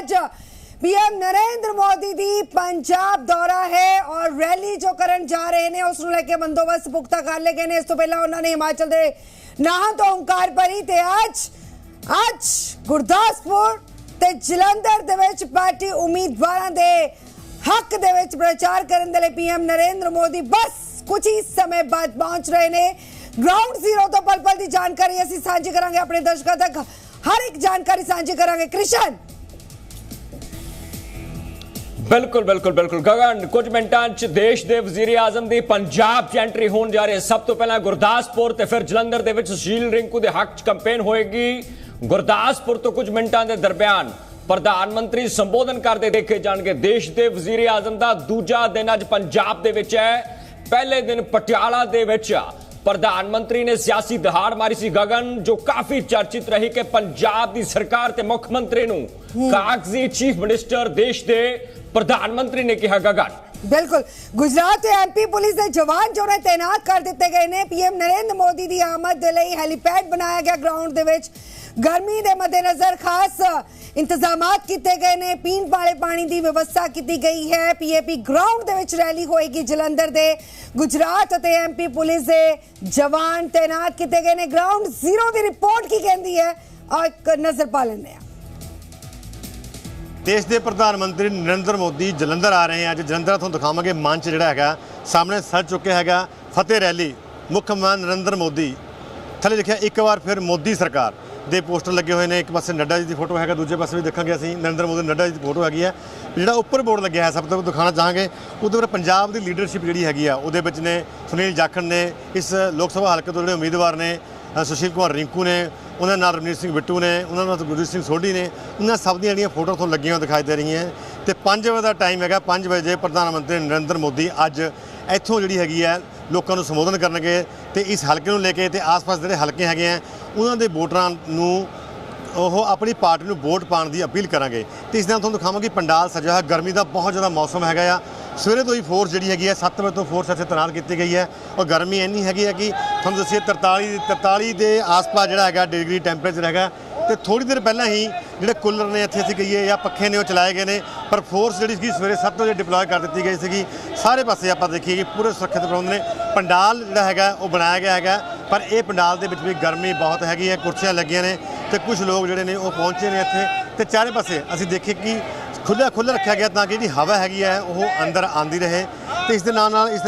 ਅੱਜ ਪੀਐਮ ਨਰਿੰਦਰ ਮੋਦੀ ਦੀ ਪੰਜਾਬ ਦੌਰਾ ਹੈ ਔਰ ਰੈਲੀ ਜੋ ਕਰਨ ਜਾ ਰਹੇ ਨੇ, ਉਸ ਨੂੰ ਲੈ ਕੇ ਬੰਦੋਬਸਤ ਪੁਖਤਾ ਕਰ ਲਏ ਗਏ ਨੇ। ਇਸ ਤੋਂ ਪਹਿਲਾਂ ਉਹਨਾਂ ਨੇ ਹਿਮਾਚਲ ਦੇ ਨਾਹਾਂ ਤੋਂ ਓਮਕਾਰ ਭਰੀ ਤੇ ਅੱਜ ਅੱਜ ਗੁਰਦਾਸਪੁਰ ਤੇ ਜਲੰਧਰ ਦੇ ਵਿੱਚ ਪਾਰਟੀ ਉਮੀਦਵਾਰਾਂ ਦੇ ਹੱਕ ਦੇ ਵਿੱਚ ਪ੍ਰਚਾਰ ਕਰਨ ਦੇ ਲਈ ਪੀਐਮ ਨਰਿੰਦਰ ਮੋਦੀ ਬਸ ਕੁਝ ਹੀ ਸਮੇਂ ਬਾਅਦ ਪਹੁੰਚ ਰਹੇ ਨੇ। ਗਰਾਊਂਡ ਜ਼ੀਰੋ ਤੋਂ ਪਲ ਪਲ ਦੀ ਜਾਣਕਾਰੀ ਅਸੀਂ ਸਾਂਝੀ ਕਰਾਂਗੇ। ਆਪਣੇ ਦਰਸ਼ਕਾਂ ਤੱਕ ਹਰ ਇੱਕ ਜਾਣਕਾਰੀ ਸਾਂਝੀ ਕਰਾਂਗੇ। ਕ੍ਰਿਸ਼ਨ ਬਿਲਕੁਲ ਬਿਲਕੁਲ ਬਿਲਕੁਲ। ਗਗਨ ਕੁਝ ਮਿੰਟਾਂ 'ਚ ਦੇਸ਼ ਦੇ ਵਜ਼ੀਰ ਆਜ਼ਮ ਦੀ ਪੰਜਾਬ 'ਚ ਐਂਟਰੀ ਹੋਣ ਜਾ ਰਹੀ ਹੈ। ਸਭ ਤੋਂ ਪਹਿਲਾਂ ਗੁਰਦਾਸਪੁਰ ਤੇ ਫਿਰ ਜਲੰਧਰ ਦੇ ਵਿੱਚ ਸੁਸ਼ੀਲ ਰਿੰਕੂ ਦੇ ਹੱਕ 'ਚ ਕੈਂਪੇਨ ਹੋਏਗੀ। ਗੁਰਦਾਸਪੁਰ ਤੋਂ ਕੁਝ ਮਿੰਟਾਂ ਦੇ ਦਰਮਿਆਨ ਪ੍ਰਧਾਨ ਮੰਤਰੀ ਸੰਬੋਧਨ ਕਰਦੇ ਦੇਖੇ ਜਾਣਗੇ। ਦੇਸ਼ ਦੇ ਵਜ਼ੀਰ ਆਜ਼ਮ ਦਾ ਦੂਜਾ ਦਿਨ ਅੱਜ ਪੰਜਾਬ ਦੇ ਵਿੱਚ ਹੈ। ਪਹਿਲੇ ਦਿਨ ਪਟਿਆਲਾ ਦੇ ਵਿੱਚ ਪ੍ਰਧਾਨ ਮੰਤਰੀ ਨੇ ਸਿਆਸੀ ਦਹਾੜ ਮਾਰੀ ਸੀ। ਗਗਨ ਜੋ ਕਾਫੀ ਚਰਚਿਤ ਰਹੀ ਕਿ ਪੰਜਾਬ ਦੀ ਸਰਕਾਰ ਤੇ ਮੁੱਖ ਮੰਤਰੀ ਨੂੰ ਕਾਗਜ਼ੀ ਚੀਫ ਮਿਨਿਸਟਰ ਦੇਸ਼ ਦੇ ਪ੍ਰਧਾਨ ਮੰਤਰੀ ਨੇ ਕਿਹਾ ਗਗਨ। ਬਿਲਕੁਲ। ਗੁਜਰਾਤ ਤੇ ਐਮਪੀ ਪੁਲਿਸ ਦੇ ਜਵਾਨ ਜੋ ਨੇ ਤਾਇਨਾਤ ਕਰ ਦਿੱਤੇ ਗਏ ਨੇ। ਪੀਐਮ ਨਰਿੰਦਰ ਮੋਦੀ ਦੀ ਆਮਦ ਦੇ ਲਈ ਹੈਲੀਪੈਡ ਬਣਾਇਆ ਗਿਆ ਗਰਾਊਂਡ ਦੇ ਵਿੱਚ। ਗਰਮੀ ਦੇ ਮੱਦੇਨਜ਼ਰ ਖਾਸ ਇੰਤਜ਼ਾਮਾਤ ਕੀਤੇ ਗਏ ਨੇ। ਪੀਣ ਵਾਲੇ ਪਾਣੀ ਦੀ ਵਿਵਸਥਾ ਕੀਤੀ ਗਈ ਹੈ। ਪੀਏਪੀ ਗਰਾਊਂਡ ਦੇ ਵਿੱਚ ਰੈਲੀ ਹੋਏਗੀ ਜਲੰਧਰ ਦੇ। ਗੁਜਰਾਤ ਅਤੇ ਐਮਪੀ ਪੁਲਿਸ ਦੇ ਜਵਾਨ ਤਾਇਨਾਤ ਕੀਤੇ ਗਏ ਨੇ। ਗਰਾਊਂਡ ਜ਼ੀਰੋ ਦੀ ਰਿਪੋਰਟ ਕੀ ਕਹਿੰਦੀ ਹੈ? ਆ ਨਜ਼ਰ ਪਾ ਲੈਂਦੇ ਹਾਂ। ਦੇਸ਼ ਦੇ ਪ੍ਰਧਾਨ ਮੰਤਰੀ ਨਰਿੰਦਰ ਮੋਦੀ ਜਲੰਧਰ ਆ ਰਹੇ ਆ। ਅੱਜ ਜਲੰਧਰ ਤੁਹਾਨੂੰ ਦਿਖਾਵਾਂਗੇ ਮੰਚ ਜਿਹੜਾ ਹੈਗਾ। ਸਾਹਮਣੇ ਸੱਜ ਚੁੱਕਿਆ ਹੈਗਾ। ਫਤਿਹ ਰੈਲੀ, ਮੁੱਖ ਮੰਤਰੀ ਨਰਿੰਦਰ ਮੋਦੀ। ਥੱਲੇ ਲਿਖਿਆ ਇੱਕ ਵਾਰ ਫਿਰ ਮੋਦੀ ਸਰਕਾਰ ਦੇ ਪੋਸਟਰ ਲੱਗੇ ਹੋਏ ਨੇ। ਇੱਕ ਪਾਸੇ ਨੱਡਾ ਜੀ ਦੀ ਫੋਟੋ ਹੈਗਾ, ਦੂਜੇ ਪਾਸੇ ਵੀ ਦੇਖਾਂਗੇ ਅਸੀਂ। ਨਰਿੰਦਰ ਮੋਦੀ, ਨੱਡਾ ਜੀ ਦੀ ਫੋਟੋ ਹੈਗੀ ਹੈ ਜਿਹੜਾ ਉੱਪਰ ਬੋਰਡ ਲੱਗਿਆ ਹੈ, ਸਭ ਤੋਂ ਦਿਖਾਉਣਾ ਚਾਹਾਂਗੇ। ਉਹਦੇ ਉੱਪਰ ਪੰਜਾਬ ਦੀ ਲੀਡਰਸ਼ਿਪ ਜਿਹੜੀ ਹੈਗੀ ਆ, ਉਹਦੇ ਵਿੱਚ ਨੇ ਸੁਨੀਲ ਜਾਖੜ ਨੇ। ਇਸ ਲੋਕ ਸਭਾ ਹਲਕੇ ਤੋਂ ਜਿਹੜੇ ਉਮੀਦਵਾਰ ਨੇ ਸੁਸ਼ੀਲ ਕੁਮਾਰ ਰਿੰਕੂ ਨੇ, ਉਹਨਾਂ ਨਾਲ ਰਵਨੀਤ ਸਿੰਘ ਬਿੱਟੂ ਨੇ, ਉਹਨਾਂ ਨਾਲ ਗੁਰਜੀਤ ਸਿੰਘ ਸੋਢੀ ਨੇ ਉਹਨਾਂ ਸਭ ਦੀਆਂ ਜਿਹੜੀਆਂ ਫੋਟੋ ਤੋਂ ਲੱਗੀਆਂ ਹੋਈਆਂ ਦਿਖਾਈ ਦੇ ਰਹੀਆਂ ਤੇ 5 ਵਜੇ ਦਾ ਟਾਈਮ ਹੈਗਾ 5 ਵਜੇ ਪ੍ਰਧਾਨ ਮੰਤਰੀ ਨਰਿੰਦਰ ਮੋਦੀ ਅੱਜ ਇੱਥੋਂ ਜਿਹੜੀ ਹੈਗੀ ਹੈ, ਲੋਕਾਂ ਨੂੰ ਸੰਬੋਧਨ ਕਰਨਗੇ ਤੇ ਇਸ ਹਲਕੇ ਨੂੰ ਲੈ ਕੇ ਤੇ ਆਸ-ਪਾਸ ਜਿਹੜੇ ਹਲਕੇ ਹੈਗੇ ਆ, ਉਹਨਾਂ ਦੇ ਵੋਟਰਾਂ ਨੂੰ ਉਹ ਆਪਣੀ ਪਾਰਟੀ ਨੂੰ ਵੋਟ ਪਾਉਣ ਦੀ ਅਪੀਲ ਕਰਾਂਗੇ। ਤੇ ਇਸ ਨਾਲ ਤੁਹਾਨੂੰ ਦਿਖਾਵਾਂਗੇ ਪੰਡਾਲ ਸਜਿਆ ਹੈ ਗਰਮੀ ਦਾ ਬਹੁਤ ਜ਼ਿਆਦਾ ਮੌਸਮ ਹੈਗਾ ਆ। ਸਵੇਰੇ ਤੋਂ ਹੀ ਫੋਰਸ ਜਿਹੜੀ ਹੈਗੀ ਹੈ 7 ਵਜੇ ਤੋਂ ਫੋਰਸ ਇੱਥੇ ਤੈਨਾਤ ਕੀਤੀ ਗਈ ਹੈ ਔਰ ਗਰਮੀ ਇੰਨੀ ਹੈਗੀ ਹੈ ਕਿ ਤੁਹਾਨੂੰ ਦੱਸੀਏ 43 43 ਦੇ ਆਸ-ਪਾਸ ਜਿਹੜਾ ਹੈਗਾ ਡਿਗਰੀ ਟੈਂਪਰੇਚਰ ਹੈਗਾ ਤੇ ਥੋੜੀ ਦੇਰ ਪਹਿਲਾਂ ਹੀ ਜਿਹੜੇ ਕੂਲਰ ਨੇ ਇੱਥੇ ਅਸੀਂ ਕਹੀਏ ਜਾਂ ਪੱਖੇ ਨੇ ਉਹ ਚਲਾਏ ਗਏ ਨੇ, ਪਰ ਫੋਰਸ ਜਿਹੜੀ ਸੀ ਸਵੇਰੇ 7 ਵਜੇ ਡਿਪਲੋਏ ਕਰ ਦਿੱਤੀ ਗਈ ਸੀਗੀ। ਸਾਰੇ ਪਾਸੇ ਆਪਾਂ ਦੇਖੀਏ ਕਿ ਪੂਰੇ ਸੁਰੱਖਿਅਤ ਪ੍ਰਬੰਧ ਨੇ। ਪੰਡਾਲ ਜਿਹੜਾ ਹੈਗਾ, ਉਹ ਬਣਾਇਆ ਗਿਆ ਹੈਗਾ, ਪਰ ਇਹ ਪੰਡਾਲ ਦੇ ਵਿੱਚ ਵੀ ਗਰਮੀ ਬਹੁਤ ਹੈਗੀ ਹੈ, ਕੁਰਸੀਆਂ ਲੱਗੀਆਂ ਨੇ ਤੇ ਕੁਝ ਲੋਕ ਜਿਹੜੇ ਨੇ ਉਹ ਪਹੁੰਚੇ ਨੇ ਇੱਥੇ ਤੇ ਚਾਰੇ ਪਾਸੇ ਅਸੀਂ ਦੇਖੀਏ ਕਿ ਖੁੱਲ੍ਹਾ ਖੁੱਲ੍ਹਾ ਰੱਖਿਆ ਗਿਆ ਤਾਂ ਕਿ ਜਿਹੜੀ ਹਵਾ ਹੈਗੀ ਹੈ ਉਹ ਅੰਦਰ ਆਂਦੀ ਰਹੇ। ਤੇ ਇਸ ਦੇ ਨਾਲ ਨਾਲ ਇਸ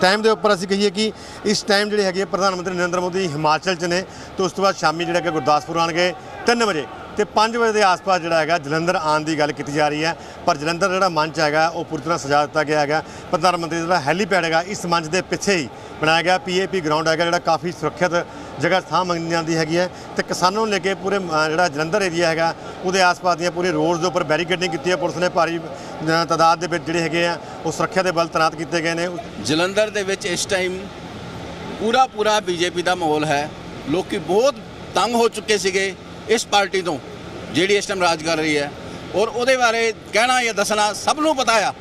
ਟਾਈਮ ਦੇ ਉੱਪਰ ਅਸੀਂ ਕਹੀਏ ਕਿ ਇਸ ਟਾਈਮ ਜਿਹੜੇ ਹੈਗੇ ਆ, ਪ੍ਰਧਾਨ ਮੰਤਰੀ ਨਰਿੰਦਰ ਮੋਦੀ ਹਿਮਾਚਲ 'ਚ ਨੇ। ਤੇ ਉਸ ਤੋਂ ਬਾਅਦ ਸ਼ਾਮੀ ਜਿਹੜਾ ਕਿ ਗੁਰਦਾਸਪੁਰ ਆਣਗੇ 3 ਵਜੇ ਤੇ 5 ਵਜੇ ਦੇ ਆਸ-ਪਾਸ ਜਿਹੜਾ ਹੈਗਾ ਜਲੰਧਰ ਆਉਣ ਦੀ ਗੱਲ ਕੀਤੀ ਜਾ ਰਹੀ ਹੈ। ਪਰ ਜਲੰਧਰ ਜਿਹੜਾ ਮੰਚ ਹੈਗਾ ਉਹ ਪੂਰੀ ਤਰ੍ਹਾਂ ਸਜਾ ਦਿੱਤਾ ਗਿਆ ਹੈਗਾ। ਪ੍ਰਧਾਨ ਮੰਤਰੀ ਦਾ ਜਿਹੜਾ ਹੈਲੀਪੈਡ ਹੈਗਾ ਇਸ ਮੰਚ ਦੇ ਪਿੱਛੇ ਹੀ ਬਣਾਇਆ ਗਿਆ। ਪੀਏਪੀ ਗਰਾਊਂਡ ਹੈਗਾ ਜਿਹੜਾ ਕਾਫੀ ਸੁਰੱਖਿਅਤ ਜਗ੍ਹਾ ਥਾਂ ਮੰਗੀ ਜਾਂਦੀ ਹੈਗੀ ਹੈ ਤੇ ਕਿਸਾਨਾਂ ਨੂੰ ਲੈ ਕੇ ਪੂਰੇ ਜਿਹੜਾ ਜਲੰਧਰ ਏਰੀਆ ਹੈਗਾ, ਉਹਦੇ ਆਸ-ਪਾਸ ਦੀਆਂ ਪੂਰੇ ਰੋਡਸ ਦੇ ਉੱਪਰ ਬੈਰੀਕੇਡਿੰਗ ਕੀਤੀ ਹੈ। ਪੁਲਿਸ ਨੇ ਭਾਰੀ ਤਾਦਾਦ ਦੇ ਵਿੱਚ ਜਿਹੜੇ ਹੈਗੇ ਆ, ਉਹ ਸੁਰੱਖਿਆ ਦੇ ਬਲ ਤੈਨਾਤ ਕੀਤੇ ਗਏ ਨੇ। ਜਲੰਧਰ ਦੇ ਵਿੱਚ ਇਸ ਟਾਈਮ ਪੂਰਾ ਪੂਰਾ ਬੀਜੇਪੀ ਦਾ ਮਾਹੌਲ ਹੈ। ਲੋਕੀ ਬਹੁਤ ਤੰਗ ਹੋ ਚੁੱਕੇ ਸੀਗੇ ਇਸ ਪਾਰਟੀ ਤੋਂ, ਜਿਹੜੀ ਇਸ ਟਾਈਮ ਰਾਜ ਕਰ ਰਹੀ ਹੈ। ਔਰ ਉਹਦੇ ਬਾਰੇ ਕਹਿਣਾ ਜਾਂ ਦੱਸਣਾ ਸਭ ਨੂੰ ਪਤਾ ਆ।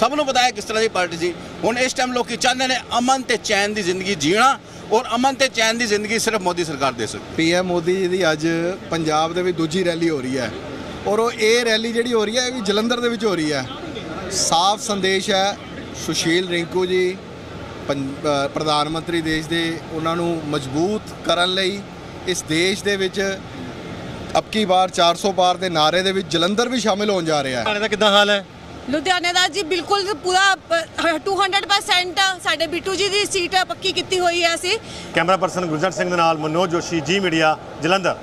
ਸਭ ਨੂੰ ਪਤਾ ਹੈ ਕਿਸ ਤਰ੍ਹਾਂ ਦੀ ਪਾਰਟੀ ਸੀ। ਹੁਣ ਇਸ ਟਾਈਮ ਲੋਕੀ ਚਾਹੁੰਦੇ ਨੇ ਅਮਨ ਤੇ ਚੈਨ ਦੀ ਜ਼ਿੰਦਗੀ ਜੀਣਾ। ਔਰ ਅਮਨ ਤੇ ਚੈਨ ਦੀ ਜ਼ਿੰਦਗੀ ਸਿਰਫ ਮੋਦੀ ਸਰਕਾਰ ਦੇ ਸਕਦੀ ਪੀਐਮ ਮੋਦੀ ਜੀ ਦੀ ਅੱਜ ਪੰਜਾਬ ਦੇ ਵਿੱਚ ਦੂਜੀ ਰੈਲੀ ਹੋ ਰਹੀ ਹੈ। ਔਰ ਉਹ ਇਹ ਰੈਲੀ ਜਿਹੜੀ ਹੋ ਰਹੀ ਹੈ ਇਹ ਵੀ ਜਲੰਧਰ ਦੇ ਵਿੱਚ ਹੋ ਰਹੀ ਹੈ। ਸਾਫ਼ ਸੰਦੇਸ਼ ਹੈ ਸੁਸ਼ੀਲ ਰਿੰਕੂ ਜੀ ਪ੍ਰਧਾਨ ਮੰਤਰੀ ਦੇਸ਼ ਦੇ ਉਹਨਾਂ ਨੂੰ ਮਜ਼ਬੂਤ ਕਰਨ ਲਈ ਇਸ ਦੇਸ਼ ਦੇ ਵਿੱਚ ਅਬਕੀ ਵਾਰ 400 ਪਾਰ ਦੇ ਨਾਰੇ ਦੇ ਵਿੱਚ ਜਲੰਧਰ ਵੀ ਸ਼ਾਮਿਲ ਹੋਣ ਜਾ ਰਿਹਾ ਹੈ। ਹਰਿਆਣੇ ਦਾ ਕਿੱਦਾਂ ਹਾਲ ਹੈ? ਲੁਧਿਆਣੇ ਦਾ ਜੀ ਬਿਲਕੁਲ ਪੂਰਾ ਪ- 200% ਸਾਡੇ ਬਿੱਟੂ ਜੀ ਦੀ ਸੀਟ ਪੱਕੀ ਕੀਤੀ ਹੋਈ ਹੈ ਅਸੀਂ। ਕੈਮਰਾ ਪਰਸਨ ਗੁਰਜੰਟ ਸਿੰਘ ਦੇ ਨਾਲ ਮਨੋਜ ਜੋਸ਼ੀ, ਜੀ ਮੀਡੀਆ, ਜਲੰਧਰ।